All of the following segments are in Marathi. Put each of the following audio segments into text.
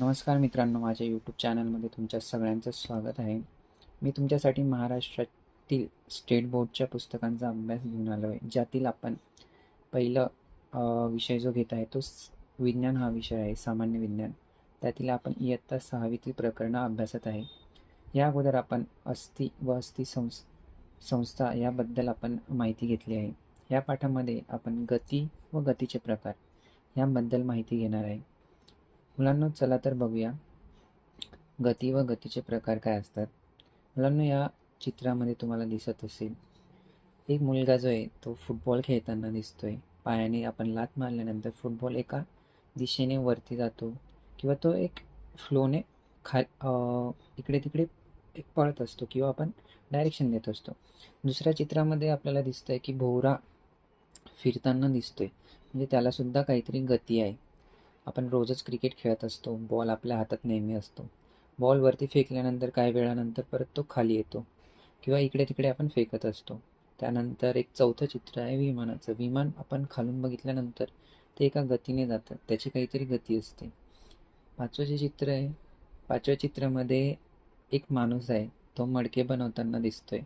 नमस्कार मित्रांनो माझ्या यूट्यूब चॅनलमध्ये तुमच्या सगळ्यांचं स्वागत आहे. मी तुमच्यासाठी महाराष्ट्रातील स्टेट बोर्डच्या पुस्तकांचा अभ्यास घेऊन आलो आहे ज्यातील आपण पहिलं विषय जो घेत आहे तो विज्ञान हा विषय आहे सामान्य विज्ञान. त्यातील आपण इयत्ता सहावीतील प्रकरणं अभ्यासत आहे. या अगोदर आपण अस्थि व अस्थि संस् संस्था याबद्दल आपण माहिती घेतली आहे. या पाठामध्ये आपण गती व गतीचे प्रकार याबद्दल माहिती घेणार आहे. मुलांनो चला तर बघूया गती व गतीचे प्रकार काय असतात. मुलांनो या चित्रामध्ये तुम्हाला दिसत असेल एक मुलगा जो आहे तो फुटबॉल खेळताना दिसतोय. पायाने आपण लात मारल्यानंतर फुटबॉल एका दिशेने वरती जातो किंवा तो एक फ्लोने खा इकडे तिकडे एक पळत असतो किंवा आपण डायरेक्शन देत असतो. दुसऱ्या चित्रामध्ये आपल्याला दिसतंय की भोवरा फिरताना दिसतोय. म्हणजे त्यालासुद्धा काहीतरी गती आहे. आपण रोजच क्रिकेट खेळत असतो. बॉल आपल्या हातात नेहमी असतो. बॉल वरती फेकल्यानंतर काही वेळानंतर परत तो खाली येतो. किंवा इकडे तिकडे आपण फेकत असतो. त्यानंतर एक चौथं चित्र आहे विमानाचं. विमान आपण खालून बघितल्यानंतर ते एका गतीने जातं. त्याची काहीतरी गती असते. पाचवं जे चित्र आहे पाचव्या चित्रामध्ये एक माणूस आहे. तो मडके बनवताना दिसतोय.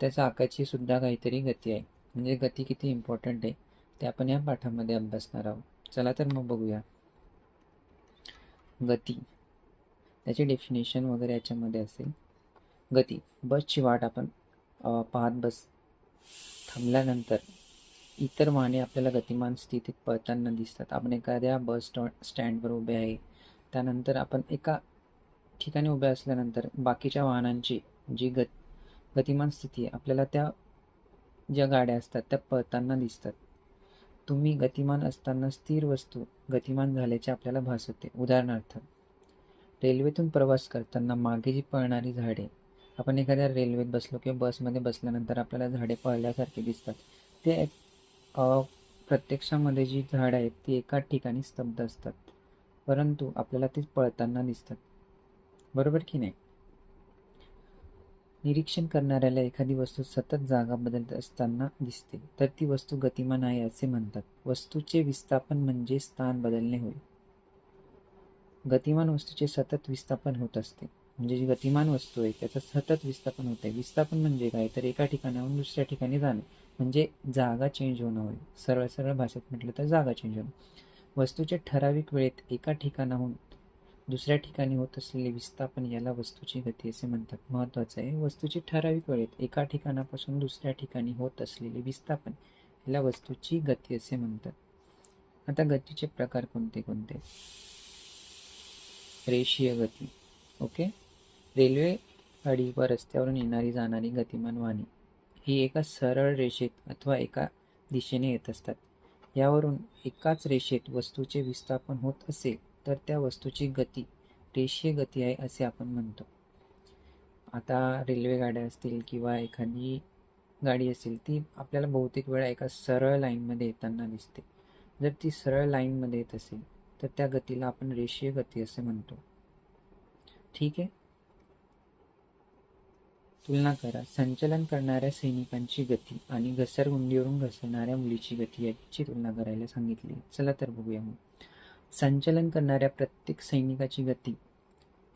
त्याचा आकाची सुद्धा काहीतरी गती आहे. म्हणजे गती किती इम्पॉर्टंट आहे ते आपण या पाठामध्ये अभ्यासणार आहोत. चला तर मग बघूया. गती. त्याची डेफिनेशन वगैरे याच्यामध्ये असेल. गती. बसची वाट आपण पाहत बस थांबल्यानंतर इतर वाहने आपल्याला गतिमान स्थितीत पळताना दिसतात. आपण एखाद्या बस स्टॉ स्टँडवर उभे आहे. त्यानंतर आपण एका ठिकाणी उभे असल्यानंतर बाकीच्या वाहनांची जी गत गतिमान स्थिती आहे आपल्याला त्या ज्या गाड्या असतात त्या पळताना दिसतात. तुम्ही गतिमान असताना स्थिर वस्तू गतिमान झाल्याचे आपल्याला भास होते. उदाहरणार्थ रेल्वेतून प्रवास करताना मागे जी पळणारी झाडे आपण एखाद्या रेल्वेत बसलो किंवा बसमध्ये बसल्यानंतर आपल्याला झाडे पळल्यासारखे दिसतात. ते एक प्रत्यक्षामध्ये जी झाडं आहेत ती एकाच ठिकाणी स्तब्ध असतात. परंतु आपल्याला ते पळताना दिसतात. बरोबर की नाही? निरीक्षण करणाऱ्याला एखादी वस्तू सतत जागा बदलत असताना दिसते. तर ती वस्तू गतिमान आहे असे म्हणतात. वस्तूचे विस्थापन म्हणजे स्थान बदलणे होय. गतिमान वस्तूचे सतत विस्थापन होत असते. म्हणजे जी गतिमान वस्तू आहे त्याचं सतत विस्थापन होत आहे. विस्थापन म्हणजे काय? तर एका ठिकाणाहून दुसऱ्या ठिकाणी जाणे. म्हणजे जागा चेंज होणं होय. सरळ सरळ भाषेत म्हटलं तर जागा चेंज होणं. वस्तूच्या ठराविक वेळेत एका ठिकाणाहून दुसऱ्या ठिकाणी होत असलेले विस्थापन याला वस्तूची गती असे म्हणतात. महत्त्वाचं आहे वस्तूची ठराविक वेळेत एका ठिकाणापासून दुसऱ्या ठिकाणी होत असलेले विस्थापन याला वस्तूची गती असे म्हणतात. आता गतीचे प्रकार कोणते कोणते? रेषीय गती ओके? रेल्वे गाडी व रस्त्यावरून येणारी जाणारी गतिमान वाहने ही एका सरळ रेषेत अथवा एका दिशेने येत असतात. यावरून एकाच रेषेत वस्तूचे विस्थापन होत असेल तर त्या वस्तूची गती रेषीय गती आहे असे आपण म्हणतो. आता रेल्वे गाड्या असतील किंवा एखादी गाडी असेल ती आपल्याला बहुतेक वेळा एका सरळ लाईनमध्ये येताना दिसते. जर ती सरळ लाईनमध्ये येत असेल तर त्या गतीला आपण रेषीय गती असे म्हणतो. ठीक आहे? तुलना करा. संचलन करणाऱ्या सैनिकांची गती आणि घसरगुंडीवरून घसरणाऱ्या मुलीची गती याची तुलना करायला सांगितली. चला तर बघूया मग. संचलन करणाऱ्या प्रत्येक सैनिकाची गती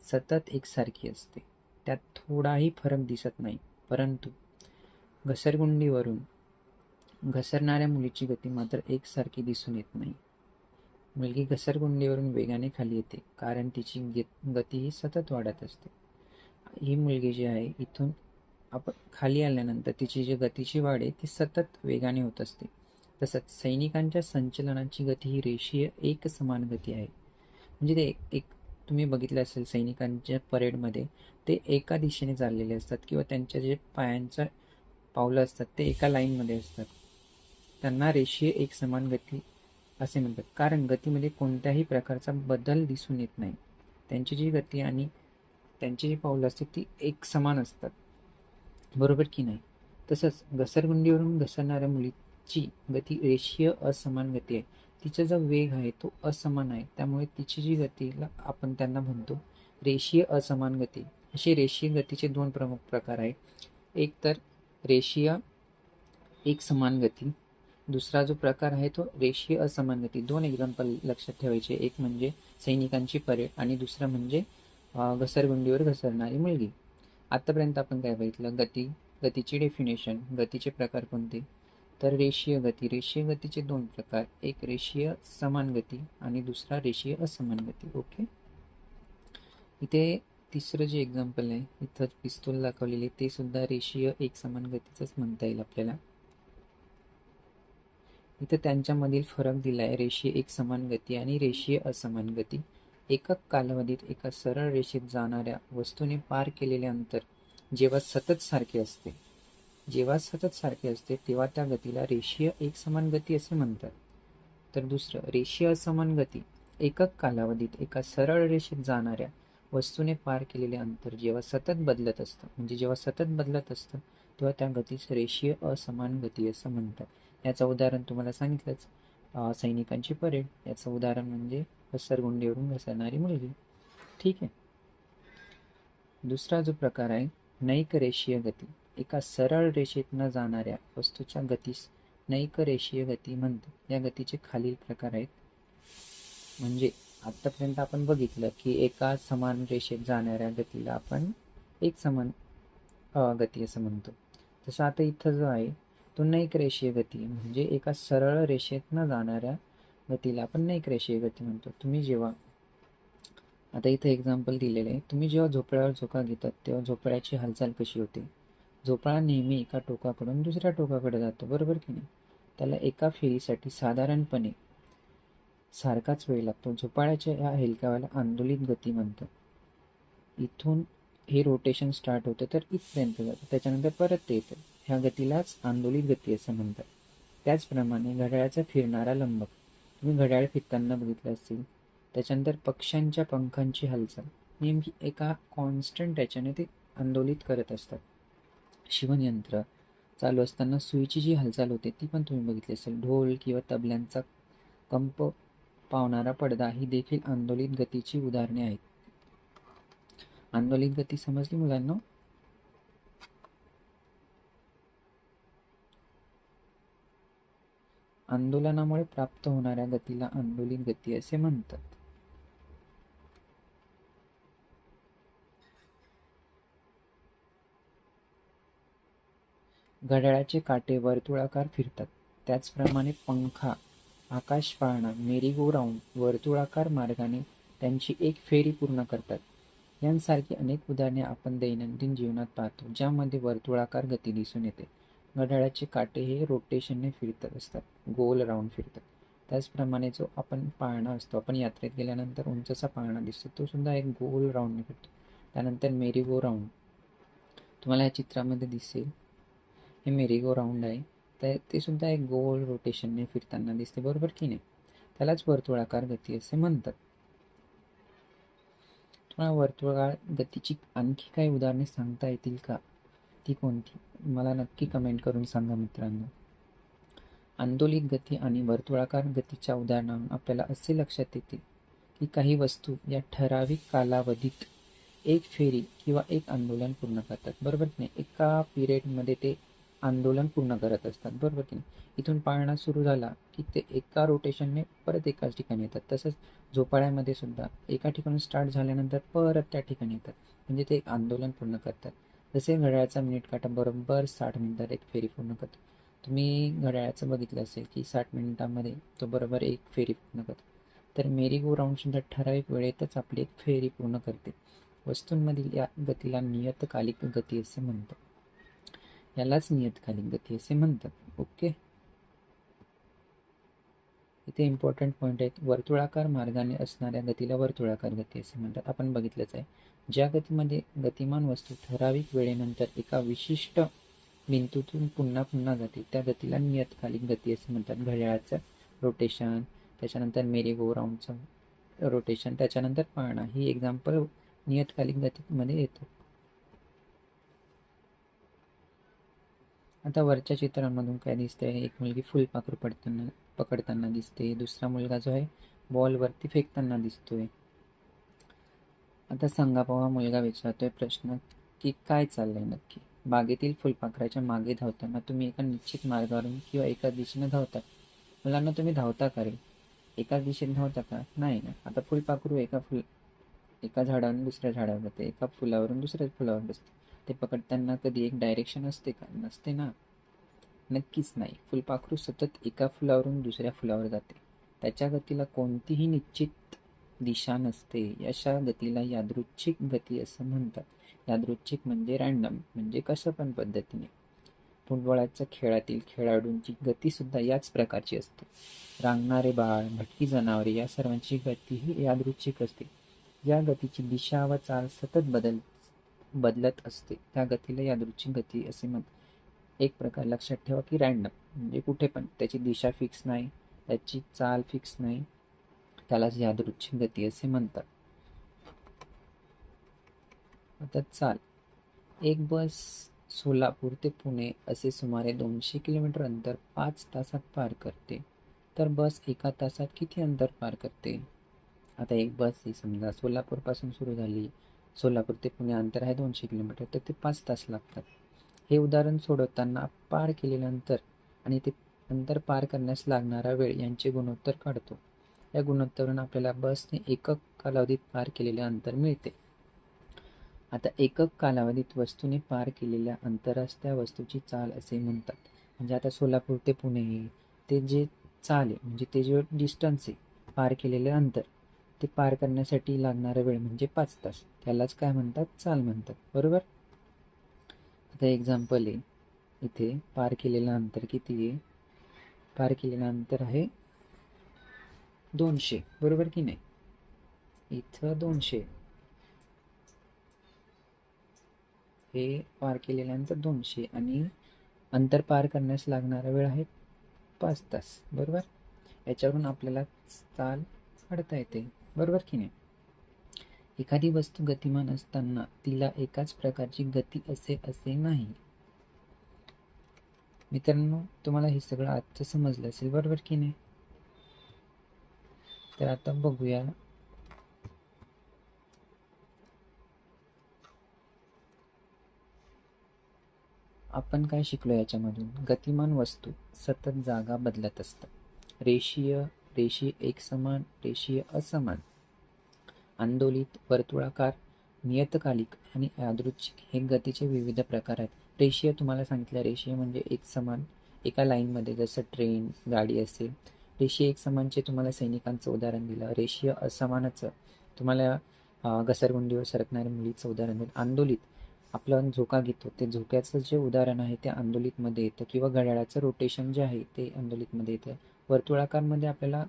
सतत एकसारखी असते. त्यात थोडाही फरक दिसत नाही परंतु घसरगुंडीवरून घसरणाऱ्या मुलीची गती मात्र एकसारखी दिसून येत नाही. मुलगी घसरगुंडीवरून वेगाने खाली येते कारण तिची गे- गती ही सतत वाढत असते. ही मुलगी जी आहे इथून आपण खाली आल्यानंतर तिची जी गतीची वाढ आहे ती सतत वेगाने होत असते. तसंच सैनिकांच्या संचलनाची गती ही रेषीय एक समान गती आहे. म्हणजे ते एक तुम्ही बघितलं असेल सैनिकांच्या परेडमध्ये ते एका दिशेने चाललेले असतात किंवा त्यांच्या जे पायांचं पावलं असतात ते एका लाईनमध्ये असतात. त्यांना रेषीय एक समान गती असे म्हणतात. कारण गतीमध्ये कोणत्याही प्रकारचा बदल दिसून येत नाही. त्यांची जी गती आणि त्यांची जी पावलं असतात ती एक समान असतात. बरोबर की नाही? तसंच घसरगुंडीवरून घसरणाऱ्या मुली ची गती रेषीय असमान गती आहे. तिचा जो वेग आहे तो असमान आहे. त्यामुळे तिची जी गतीला आपण त्यांना म्हणतो रेषीय असमान गती. असे रेषीय गतीचे दोन प्रमुख प्रकार आहेत. एक तर रेषीय एक समान गती. दुसरा जो प्रकार आहे तो रेषीय असमान गती. दोन एक्झाम्पल लक्षात ठेवायचे. एक म्हणजे सैनिकांची परेड आणि दुसरं म्हणजे घसरगुंडीवर घसरणारी मुलगी. आत्तापर्यंत आपण काय बघितलं? गती गतीची डेफिनेशन गतीचे प्रकार कोणते? तर रेषीय गती. रेषीय गतीचे दोन प्रकार. एक रेषीय समान गती आणि दुसरा रेषीय असमान गती. ओके? इथे तिसरं जे एक्झाम्पल आहे इथं पिस्तूल दाखवलेली ते सुद्धा रेषीय एक समान गतीचंच म्हणता येईल आपल्याला. इथं त्यांच्यामधील फरक दिला आहे रेषीय एक समान गती आणि रेषीय असमान गती. एका कालावधीत एका सरळ रेषेत जाणाऱ्या वस्तूने पार केलेले अंतर जेव्हा सतत सारखे असते जेव्हा सतत सारखे असते तेव्हा त्या गतीला रेषीय एकसमान गती असे म्हणतात. तर दुसरं रेषीय असमान गती एकक कालावधीत एका सरळ रेषेत जाणाऱ्या वस्तूने पार केलेले अंतर जेव्हा सतत बदलत असतं म्हणजे जेव्हा सतत बदलत असतं तेव्हा त्या गतीस रेषीय असमान गती असं म्हणतात. याचं उदाहरण तुम्हाला सांगितलंच. सैनिकांची परेड. याचं उदाहरण म्हणजे घसरगुंडीवरून घसरणारी मुलगी. ठीक आहे. दुसरा जो प्रकार आहे नैक रेषीय गती. एका सरळ रेषेत न जाणाऱ्या वस्तूच्या गतीस नैक रेषीय गती म्हणतात या गतीचे खालील प्रकार आहेत. म्हणजे आत्तापर्यंत आपण बघितलं की एका समान रेषेत जाणाऱ्या गतीला आपण एक समान गती असं म्हणतो. तसं आता इथं जो आहे तो नैक रेषीय गती म्हणजे एका सरळ रेषेत न जाणाऱ्या गतीला आपण नैक रेषीय गती म्हणतो. तुम्ही जेव्हा आता इथं एक्झाम्पल दिलेलं आहे तुम्ही जेव्हा झोपड्यावर झोका घेतात तेव्हा झोपड्याची हालचाल कशी होते? झोपाळा नेहमी एका टोकाकडून दुसऱ्या टोकाकडे जातो बरोबर की नाही? त्याला एका फेरीसाठी साधारणपणे सारखाच वेळ लागतो. झोपाळ्याच्या या हेलकाव्याला आंदोलित गती म्हणतात. इथून हे रोटेशन स्टार्ट होतं तर इथपर्यंत जातं. त्याच्यानंतर परत ते येतं. ह्या गतीलाच आंदोलित गती असं म्हणतात. त्याचप्रमाणे घड्याळाचा फिरणारा लंबक तुम्ही घड्याळ फिरताना बघितलं असेल त्याच्यानंतर पक्ष्यांच्या पंखांची हालचाल. नेमकी एका कॉन्स्टंट याच्याने ते आंदोलित करत असतात. शिवणयंत्र चालू असताना सुईची जी हालचाल होते ती पण तुम्ही बघितली असेल. ढोल किंवा तबल्यांचा कंप पावणारा पडदा ही देखील आंदोलित गतीची उदाहरणे आहेत. आंदोलित गती समजली मुलांना? आंदोलनामुळे प्राप्त होणाऱ्या गतीला आंदोलित गती असे म्हणतात. घड्याळाचे काटे वर्तुळाकार फिरतात. त्याचप्रमाणे पंखा आकाश पाळणा मेरी गो राऊंड वर्तुळाकार मार्गाने त्यांची एक फेरी पूर्ण करतात. यांसारखी अनेक उदाहरणे आपण दैनंदिन जीवनात पाहतो ज्यामध्ये वर्तुळाकार गती दिसून येते. घड्याळाचे काटे हे रोटेशनने फिरत असतात गोल राऊंड फिरतात. त्याचप्रमाणे जो आपण पाळणा असतो आपण यात्रेत गेल्यानंतर उंचसा पाळणा दिसतो तो सुद्धा एक गोल राऊंडने फिरतो. त्यानंतर मेरी गो राऊंड. तुम्हाला या चित्रामध्ये दिसेल हे मेरी गो राऊंड आहे. तर ते सुद्धा एक गोल रोटेशनने फिरताना दिसते. बरोबर की नाही? त्यालाच वर्तुळाकार गती असे म्हणतात. तुम्हाला वर्तुळाकार गतीची आणखी काही उदाहरणे सांगता येतील का? ती कोणती? मला नक्की कमेंट करून सांगा मित्रांनो. आंदोलित गती आणि वर्तुळाकार गतीच्या उदाहरणावरून आपल्याला असे लक्षात येते की काही वस्तू या ठराविक कालावधीत एक फेरी किंवा एक आंदोलन पूर्ण करतात. बरोबर की नाही? एका पिरियडमध्ये ते आंदोलन पूर्ण करत असतात. बरोबर की नाही? इथून पाळणा सुरू झाला की ते एका रोटेशनने परत एकाच ठिकाणी येतात. तसंच झोपाळ्यामध्ये सुद्धा एका ठिकाणी स्टार्ट झाल्यानंतर परत त्या ठिकाणी येतात. म्हणजे ते एक आंदोलन पूर्ण करतात. जसे घड्याळाचा मिनिट काटा बरोबर साठ मिनिटात एक फेरी पूर्ण करतो. तुम्ही घड्याळाचं बघितलं असेल की साठ मिनिटामध्ये तो बरोबर एक फेरी पूर्ण करतो. तर मेरी गो राऊंडसुद्धा ठराविक वेळेतच आपली एक फेरी पूर्ण करते. वस्तूंमधील या गतीला नियतकालिक गती असे म्हणतो यालाच नियतकालिक गती असे म्हणतात. ओके. इथे इम्पॉर्टंट पॉईंट आहेत. वर्तुळाकार मार्गाने असणाऱ्या गतीला वर्तुळाकार गती असे म्हणतात. आपण बघितलंच आहे. ज्या गतीमध्ये गतिमान वस्तू ठराविक वेळेनंतर एका विशिष्ट बिंदूतून पुन्हा पुन्हा जाते त्या गतीला नियतकालिक गती असे म्हणतात. घड्याळाचं रोटेशन त्याच्यानंतर मेरी गो राऊंडचं रोटेशन त्याच्यानंतर पाळणा. ही एक्झाम्पल नियतकालिक गतीमध्ये येतो. आता वरच्या चित्रांमधून काय दिसतंय? एक मुलगी फुलपाखरू पडताना पकडताना दिसते. दुसरा मुलगा जो आहे बॉलवरती फेकताना दिसतोय. आता सांगा पाहा मुलगा विचारतोय प्रश्न की काय चाललंय नक्की? बागेतील फुलपाखराच्या मागे धावताना तुम्ही एका निश्चित मार्गावरून किंवा एका दिशेने धावता. मुलांना तुम्ही धावता का रे? एकाच दिशेने धावता का? नाही ना. आता फुलपाखरू एका फुल एका झाडावरून दुसऱ्या झाडावर जाते एका फुलावरून दुसऱ्या फुलावर बसते. ते पकडताना कधी एक डायरेक्शन असते का? नसते ना. नक्कीच नाही. फुलपाखरू सतत एका फुलावरून दुसऱ्या फुलावर जाते. त्याच्या गतीला कोणतीही निश्चित दिशा नसते. अशा गतीला यादृच्छिक गती असं म्हणतात. यादृच्छिक म्हणजे रँडम म्हणजे कसं पण पद्धतीने. फुटबॉलाच्या खेळातील खेळाडूंची गतीसुद्धा याच प्रकारची असते. रांगणारे बाळ भटकी जनावरे या सर्वांची गती ही यादृच्छिक असते. या गतीची दिशा व चाल सतत बदलते. बदलत असते. त्या गतीला यादृच्छिक गती असे म्हणतात. एक प्रकार लक्षात ठेवा की रँडम म्हणजे कुठे पण. त्याची दिशा फिक्स नाही त्याची चाल फिक्स नाही. त्यालाच यादृच्छिक गती असे म्हणतात. आता चाल. एक बस सोलापूर ते पुणे असे सुमारे दोनशे किलोमीटर अंतर पाच तासात पार करते. तर बस एका तासात किती अंतर पार करते? आता एक बस ही समजा सोलापूरपासून सुरू झाली. सोलापूर ते पुणे अंतर आहे दोनशे किलोमीटर. तर ते पाच तास लागतात. हे उदाहरण सोडवताना पार केलेलं अंतर आणि ते अंतर पार करण्यास लागणारा वेळ यांचे गुणोत्तर काढतो. या गुणोत्तरून आपल्याला बसने एकक कालावधीत पार केलेले अंतर मिळते. आता एकक कालावधीत वस्तूने पार केलेल्या अंतरास त्या वस्तूची चाल असे म्हणतात. म्हणजे आता सोलापूर ते पुणे ते जे चाल आहे म्हणजे ते जे डिस्टन्स आहे पार केलेले अंतर. ते पार करण्यासाठी लागणारा वेळ म्हणजे पाच तास. त्यालाच काय म्हणतात? चाल म्हणतात. बरोबर? आता एक्झाम्पल आहे. इथे पार केलेलं अंतर किती आहे? पार केलेलं अंतर आहे दोनशे. बरोबर की नाही? इथं दोनशे. हे पार केलेल्यानंतर दोनशे आणि अंतर पार करण्यास लागणारा वेळ आहे पाच तास. बरोबर? याच्यावरून आपल्याला चाल काढता येते. बरोबर की नाही? एखादी वस्तू गतिमान असताना तिला एकाच प्रकारची गती असे असे नाही. मित्रांनो तुम्हाला हे सगळं आजचं समजलं असेल बरोबर की नाही? तर आता बघूया. आपण काय शिकलो याच्यामधून? गतिमान वस्तू सतत जागा बदलत असतात. रेषीय रेषीय एकसमान रेषीय असमान. आंदोलित वर्तुळाकार नियतकालिक आणि यादृच्छिक हे गतीचे विविध प्रकार आहेत. रेषीय तुम्हाला सांगितलं रेषीय म्हणजे एक समान एका लाईनमध्ये जसं ट्रेन गाडी असेल. रेषीय एक समानचे तुम्हाला सैनिकांचं उदाहरण दिलं. रेषीय असमानाचं. तुम्हाला घसरगुंडीवर सरकणाऱ्या मुलीचं उदाहरण दिलं आंदोलित. आपलं झोका घेतो. ते झोक्याचं जे उदाहरण आहे ते आंदोलितमध्ये येतं किंवा घड्याळाचं रोटेशन जे आहे ते आंदोलितमध्ये येतं. वर्तुळाकारमध्ये आपल्याला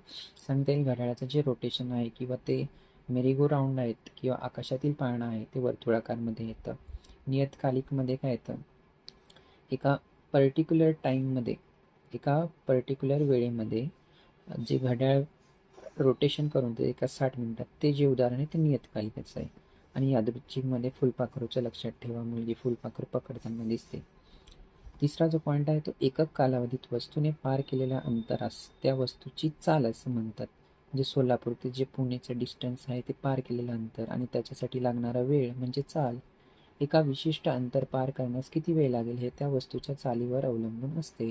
सांगता येईल घड्याळाचं जे रोटेशन आहे किंवा ते मेरीगो राऊंड आहेत किंवा आकाशातील पाळणं आहे ते वर्तुळाकारमध्ये येतं. नियतकालिकमध्ये काय येतं? एका पर्टिक्युलर टाईममध्ये एका पर्टिक्युलर वेळेमध्ये जे घड्याळ रोटेशन करून ते एका साठ मिनटात ते जे उदाहरण आहे ते नियतकालिकाचं आहे. आणि यादृच्छिकमध्ये फुलपाखरूचं लक्षात ठेवा. मुलगी फुलपाखरू पकडताना दिसते. तिसरा जो पॉईंट आहे तो एकक कालावधीत वस्तूने पार केलेल्या अंतरास त्या वस्तूची चाल असं म्हणतात. म्हणजे सोलापूर ते जे पुणेचं डिस्टन्स आहे ते पार केलेलं अंतर आणि त्याच्यासाठी लागणारा वेळ म्हणजे चाल. एका विशिष्ट अंतर पार करण्यास किती वेळ लागेल हे त्या वस्तूच्या चालीवर अवलंबून असते.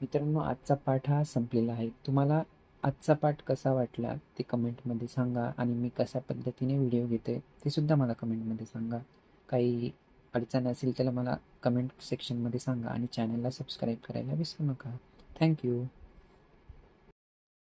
मित्रांनो आजचा पाठ हा संपलेला आहे. तुम्हाला आजचा पाठ कसा वाटला ते कमेंटमध्ये सांगा आणि मी कशा पद्धतीने व्हिडिओ घेते ते सुद्धा मला कमेंटमध्ये सांगा. काही अडचण असेल त्याला मला कमेंट सेक्शनमध्ये सांगा आणि चॅनलला सबस्क्राईब करायला विसरू नका. थँक्यू